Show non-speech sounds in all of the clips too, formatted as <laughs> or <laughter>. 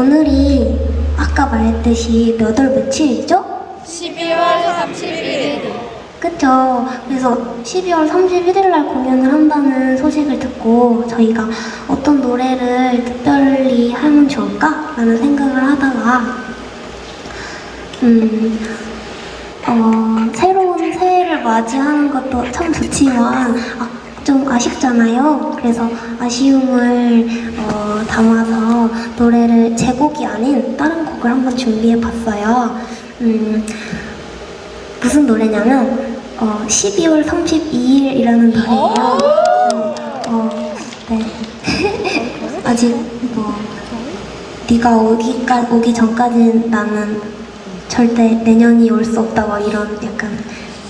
오늘이 아까 말했듯이 몇 월 며칠이죠? 12월 31일 그쵸. 그래서 12월 31일 날 공연을 한다는 소식을 듣고 저희가 어떤 노래를 특별히 하면 좋을까? 라는 생각을 하다가 음, 어, 새로운 새해를 맞이하는 것도 참 좋지만 아, 좀 아쉽잖아요. 그래서 아쉬움을 어, 담아서 노래를 제 곡이 아닌 다른 곡을 한번 준비해 봤어요. 음, 무슨 노래냐면 어, 12월 32일이라는 노래예요. 네, 어, 네. <laughs> 아직 뭐 네가 오기까 오기 전까지는 나는 절대 내년이 올 수 없다 막 이런 약간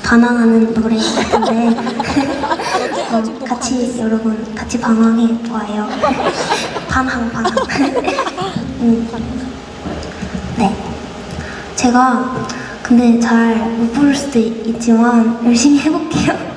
반항하는 노래 같은데 <laughs> 어, 같이 여러분 같이 방황해 좋아요. 반항 반항. 음. 네. 제가 근데 잘 못 부를 수도 있- 있지만 열심히 해볼게요.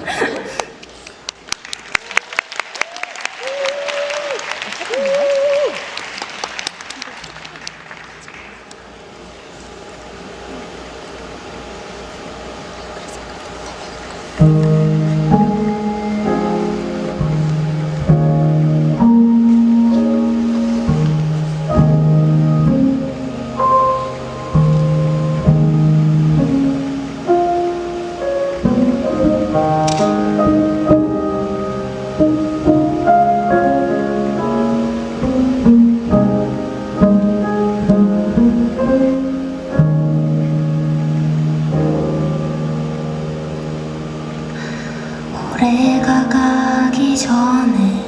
해가 가기 전에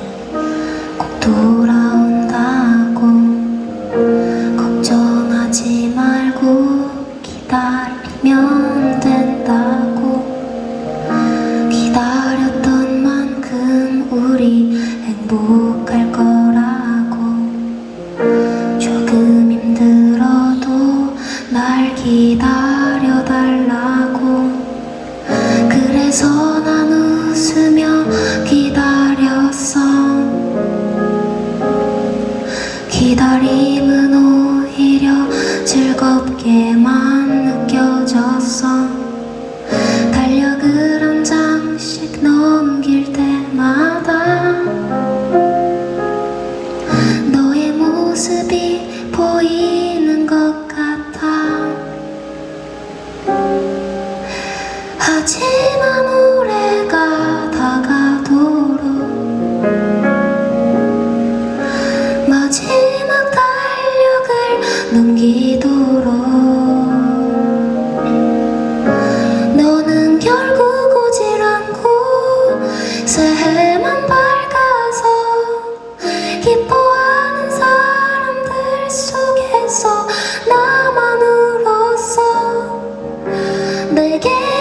꼭 돌아온다고. 걱정하지 말고 기다리면 된다고. 기다렸던 만큼 우리 행복할 거라고. 조금 힘들어도 날 기다려 기다림은 오히려 즐겁게 만 again.